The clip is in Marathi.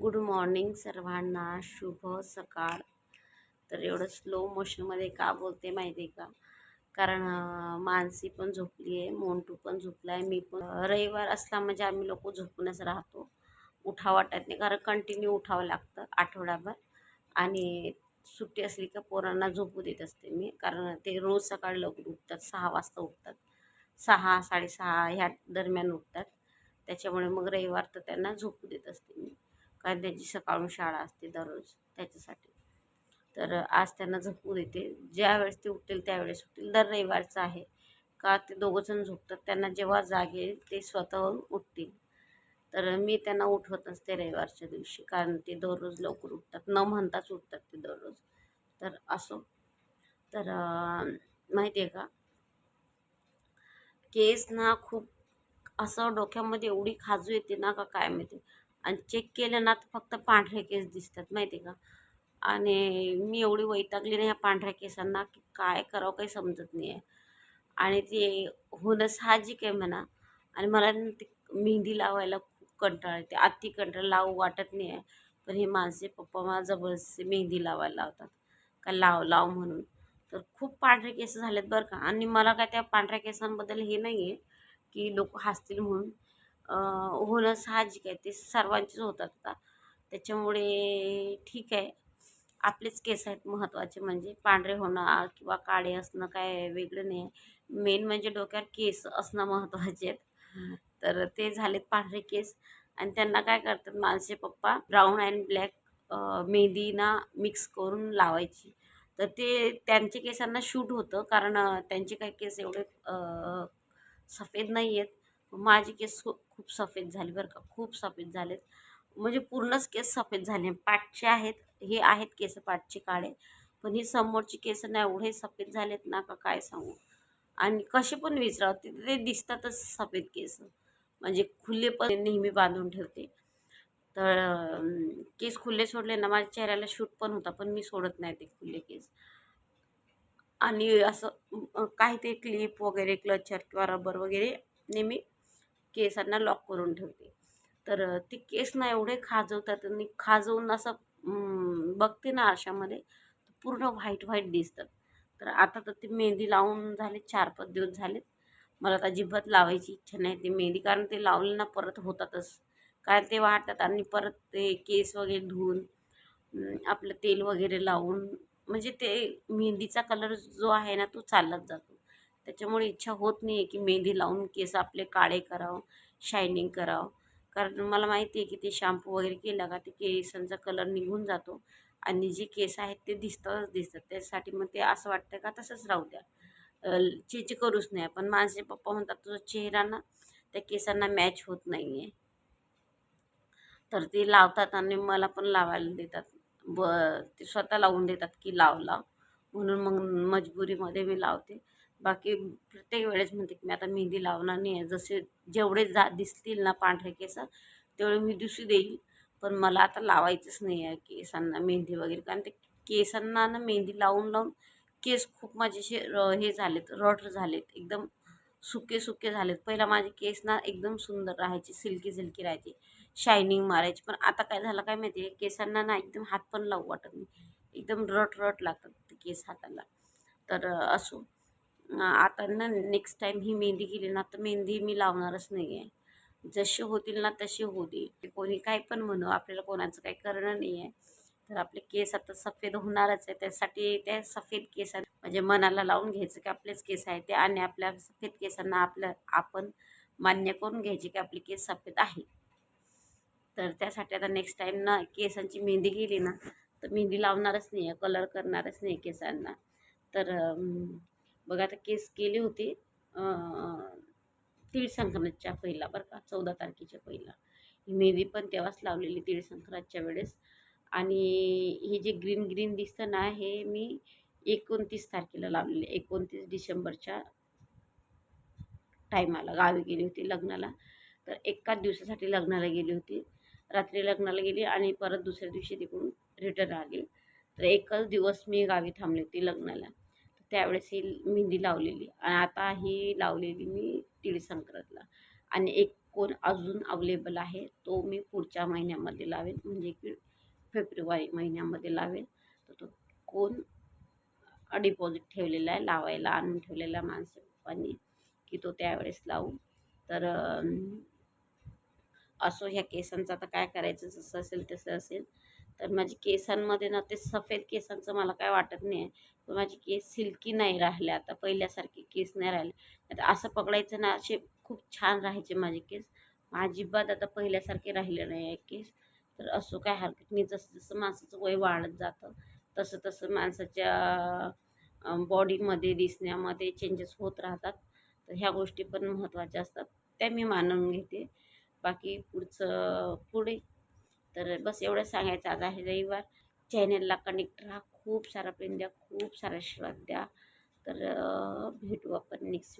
गुड मॉर्निंग सर्वांना. शुभ सकाळ. तर एवढं स्लो मोशनमध्ये का बोलते माहिती आहे का? कारण मानसी पण झोपली आहे मोंटू पण झोपला आहे मी पण. रविवार असला म्हणजे आम्ही लोक झोपूनच राहतो. उठावं वाटत नाही. कारण कंटिन्यू उठावं लागतं आठवडाभर. आणि सुट्टी असली का पोरांना झोपू देत असते मी. कारण ते रोज सकाळी लवकर उठतात सहा वाजता उठतात. सहा साडेसहा ह्या दरम्यान उठतात. त्याच्यामुळे मग रविवार तर त्यांना झोपू कारण त्याची सकाळून शाळा असते दररोज त्याच्यासाठी. तर आज त्यांना झोपू देते. ज्या वेळेस ते उठतील त्यावेळेस उठतील. दर रविवारचं आहे का ते दोघंजण झोपतात. त्यांना जेव्हा जाग येईल ते स्वतःहून उठतील. तर मी त्यांना उठवत असते रविवारच्या दिवशी कारण ते दररोज लवकर उठतात. न म्हणताच उठतात ते दररोज. तर असो. तर माहिती आहे का? केस ना खूप असं डोक्यामध्ये एवढी खाजू येते ना का काय माहिती आणि चेक केलं ना तर फक्त पांढरे केस दिसतात माहिती आहे का? आणि मी एवढी वैतागली ना ह्या पांढऱ्या केसांना की काय करावं काही समजत नाही आहे आणि ते होणं साहजिक आहे म्हणा. आणि मला मेहंदी लावायला खूप कंटाळा येते. अति कंटाळा लावू वाटत नाही आहे पण हे माझे पप्पा मला जबरदस्ती मेहंदी लावायला लावतात. का लाव लाव म्हणून. तर खूप पांढरे केस झालेत बरं का. आणि मला काय त्या पांढऱ्या केसांबद्दल हे नाही आहे की लोक हसतील म्हणून. होणं साहजिक आहे. ते सर्वांचेच होतात आता. त्याच्यामुळे ठीक आहे. आपलेच केस आहेत महत्त्वाचे म्हणजे पांढरे होणं किंवा काळे असणं काय वेगळं नाही. आहे मेन म्हणजे डोक्यावर केस असणं महत्त्वाचे आहेत. तर ते झालेत पांढरे केस. आणि त्यांना काय करतात माझे पप्पा ब्राऊन अँड ब्लॅक मेहंदी ना मिक्स करून लावायची. तर ते त्यांच्या केसांना शूट होतं. कारण त्यांचे काही केस एवढे सफेद नाही आहेत माझे केस खूप खूप सफेद झाले बरं का खूप सफेद झालेत. म्हणजे पूर्णच केस सफेद झाले. पाठचे आहेत हे आहेत केस पाठचे काळे पण ही समोरची केस ना एवढे सफेद झालेत ना का काय सांगू? आणि कसे पण विचारावं ते ते दिसतातच सफेद केस. म्हणजे खुले पण नेहमी बांधून ठेवते. तर केस खुले सोडले ना माझ्या चेहऱ्याला शूट पण होता पण मी सोडत नाही ते खुले केस. आणि असं काही ते क्लिप वगैरे क्लचर किंवा रबर वगैरे नेहमी केसांना लॉक करून ठेवते. तर ती केस ना एवढे खाजवतात आणि खाजवून असं बघते ना आरशामध्ये पूर्ण व्हाईट व्हाईट दिसतात. तर आता तर ते मेहंदी लावून झाले चार पाच दिवस झालेत. मला तर अजिबात लावायची इच्छा नाही. ते मेहंदी कारण ते लावलं ना परत होतातच. कारण ते वाढतात आणि परत ते केस वगैरे धुवून आपलं तेल वगैरे लावून म्हणजे ते मेहंदीचा कलर जो आहे ना तो चाललाच जातो. त्याच्यामुळे इच्छा होत नाही आहे की मेहंदी लावून केस आपले काळे करावं शायनिंग करावं. कारण मला माहिती आहे की ते शॅम्पू वगैरे केला का ते केसांचा कलर निघून जातो आणि जे केस आहेत ते दिसतातच दिसतात. त्यासाठी मग ते असं वाटतं का तसंच राहू द्या. चेचे करूच नाही पण माझे पप्पा म्हणतात तुझा चेहरा ना त्या केसांना मॅच होत नाही आहे तर ते लावतात आणि मला पण लावायला देतात. ब ते स्वतः लावून देतात की लाव लाव. म्हणून मग मजबुरीमध्ये मी लावते. बाकी प्रत्येक वेळेस म्हणते की मी आता मेहंदी लावणार नाही आहे. जसे जेवढे जा दिसतील ना पांढरे केस तेवढे मी दिसू देईल. पण मला आता लावायचंच नाही आहे केसांना मेहंदी वगैरे. कारण ते केसांना ना मेहंदी लावून लावून केस खूप माझे असे र- हे झालेत रट झालेत. एकदम सुके सुके झालेत. पहिला माझे केस ना एकदम सुंदर राहायचे सिल्की सिल्की राहायची शायनिंग मारायची. पण आता काय झालं काय माहिती आहे? केसांना ना एकदम हात पण लावू वाटत नाही. एकदम रट रट लागतात ते केस हाताला. तर असो. आता ना नेक्स्ट टाईम ही मेहंदी केली ना तर मेहंदी मी लावणारच नाही आहे जसे होतील ना तसे होऊ दे. कोणी काय पण म्हणू आपल्याला कोणाचं काही करणं नाही आहे तर आपले केस आता सफेद होणारच आहे त्यासाठी त्या सफेद केसां म्हणजे मनाला लावून घ्यायचं की आपलेच केस आहे ते आणि आपल्या सफेद केसांना आपल्या आपण मान्य करून घ्यायचे की आपले केस सफेद आहे तर त्यासाठी आता नेक्स्ट टाईम ना केसांची मेहंदी गेली ना तर मेहंदी लावणारच नाही आहे कलर करणारच नाही केसांना. तर बघा आता केस केली होती तीळ संक्रांतच्या पहिला बरं का चौदा तारखेच्या पहिला. ही मेहंदी पण तेव्हाच लावलेली तीळ संक्रांतच्या वेळेस. आणि हे जे ग्रीन ग्रीन दिसतं ना हे मी एकोणतीस तारखेला लावलेले एकोणतीस डिसेंबरच्या टायमाला गावी गेली होती लग्नाला. तर एकाच दिवसासाठी लग्नाला गेली होती. रात्री लग्नाला गेली आणि परत दुसऱ्या दिवशी तिकडून रिटर्न आली. तर एकच दिवस मी गावी थांबली होती लग्नाला. त्यावेळेस ही मेहंदी लावलेली. आणि आता ही लावलेली मी तीळ संक्रांतला. आणि एक कोण अजून अवेलेबल आहे तो मी पुढच्या महिन्यामध्ये लावेल म्हणजे की फेब्रुवारी महिन्यामध्ये लावेल तर तो कोण डिपॉझिट ठेवलेला आहे लावायला आणून ठेवलेला आहे माणसं पप्पांनी की तो त्यावेळेस लावू तर असो ह्या केसांचं आता काय करायचं जसं असेल तसं असेल. तर माझी केसांमध्ये ना ते सफेद केसांचं मला काय वाटत नाही आहे. पण माझी केस सिल्की नाही राहिले आता पहिल्यासारखे केस नाही राहिले. आता असं पकडायचं ना असे खूप छान राहायचे माझे केस. अजिबात आता पहिल्यासारखे राहिले नाही आहे केस. तर असो काय हरकत नाही. जसं जसं माणसाचं वय वाढत जातं तसं तसं माणसाच्या बॉडीमध्ये दिसण्यामध्ये चेंजेस होत राहतात. तर ह्या गोष्टी पण महत्त्वाच्या असतात. त्या मी मानून घेते. बाकी पुढचं पुढे तर बस एवढं सांगायचं. आज आहे रविवार. चॅनलला कनेक्ट राहा. खूप सारा प्रेम द्या. खूप सारा आशीर्वाद द्या. तर भेटू आपण नेक्स्ट